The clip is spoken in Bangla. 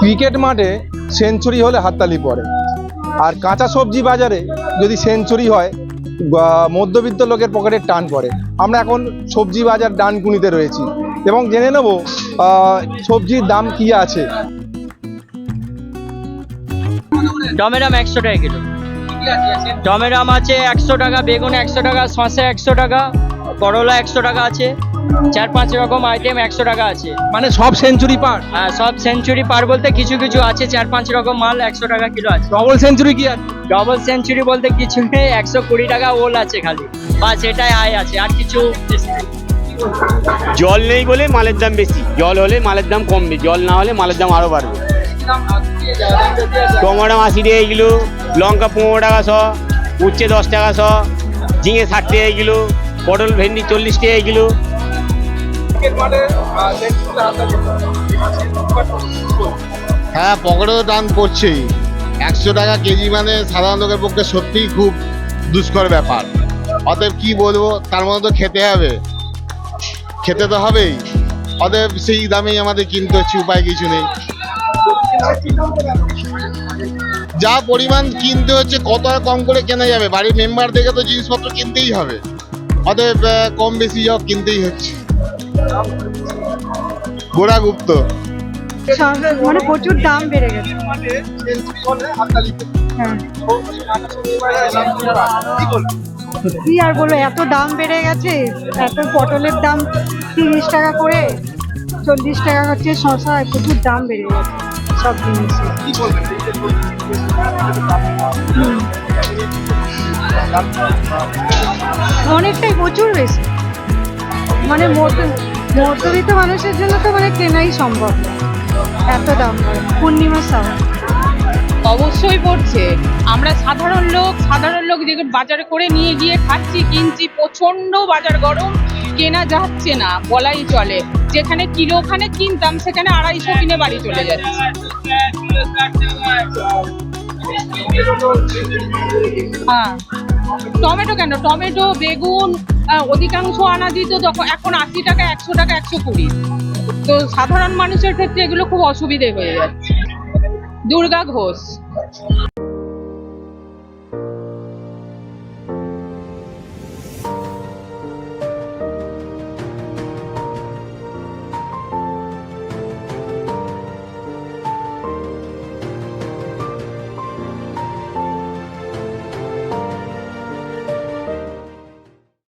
ক্রিকেট মাঠে সেঞ্চুরি হলে হাততালি পড়ে। আর কাঁচা সবজি বাজারে যদি সেঞ্চুরি হয় মধ্যবিত্ত লোকের পকেটে টান পড়ে। আমরা এখন সবজি বাজার ডানকুনিতে রয়েছি। এবং জেনে নেব সবজির দাম কি আছে। টমেটাম একশো টাকা কিলো। টমেটাম আছে একশো টাকা, বেগুন একশো টাকা শসা একশো টাকা, করলা একশো টাকা আছে। চার পাঁচ রকম আইটেম একশো টাকা আছে। মানে সব সেঞ্চুরি পার? আর সব সেঞ্চুরি পার বলতে কিছু কিছু আছে চার পাঁচ রকম মাল একশো টাকা কিলো আছে। ডবল সেঞ্চুরি কি আছে? ডবল সেঞ্চুরি বলতে কিছু নেই একশো কুড়ি টাকা ওল আছে খালি। বাস এটাই আয় আছে আর কিছু জল নেই বলে মালের দাম বেশি। জল হলে মালের দাম কমবে জল না হলে মালের দাম আরও বাড়বে। টমেটো আশি টাকা কিলো লঙ্কা পনেরো টাকা শ উচ্ছে দশ টাকা শ ঝিঙে ষাট টাকা কিলো পটল ভেন্ডি চল্লিশ টাকা কিলো। হ্যাঁ পকেটে তো টান পড়ছেই। একশো টাকা কেজি মানে সাধারণ লোকের পক্ষে সত্যিই খুব দুষ্কর ব্যাপার। অতএব কি বলব, তার মধ্যে তো খেতে হবে। খেতে তো হবেই। অতএব সেই দামেই আমাদের কিনতে হচ্ছে, উপায় কিছু নেই। যা পরিমাণ কিনতে হচ্ছে, কত আর কম করে কেনা যাবে? বাড়ির মেম্বার দেখে তো জিনিসপত্র কিনতেই হবে। অতএব কম বেশি যা হোক কিনতেই হচ্ছে। গোড়া গুপ্ত। মানে প্রচুর দাম বেড়ে গেছে। হ্যাঁ। কি আর বলব এত দাম বেড়ে গেছে এত পটলের দাম তিরিশ টাকা করে চল্লিশ টাকা হচ্ছে শশা প্রচুর দাম বেড়ে গেছে সব জিনিসে। হুম। অনেকটাই প্রচুর বেশি। মানে মধ্য- মধ্যবিত্ত মানুষের জন্য তো মানে কেনাই সম্ভব। এত দাম বাড়ে। পূর্ণিমা সাহা অবশ্যই পড়ছে। আমরা সাধারণ লোক সাধারণ লোক যে বাজারে করে নিয়ে গিয়ে খাচ্ছি, কিনছি প্রচণ্ড বাজার গরম, কেনা যাচ্ছে না, বলাই চলে। যেখানে কিলোখানে কিনতাম, সেখানে আড়াইশো কিনে বাড়ি চলে যাচ্ছে। হ্যাঁ। টমেটো কেন? টমেটো, বেগুন অধিকাংশ আনা তো তখন এখন আশি টাকা, একশো টাকা, একশো কুড়ি। তো সাধারণ মানুষের ক্ষেত্রে এগুলো খুব অসুবিধে হয়ে যাচ্ছে। দুর্গা ঘোষ।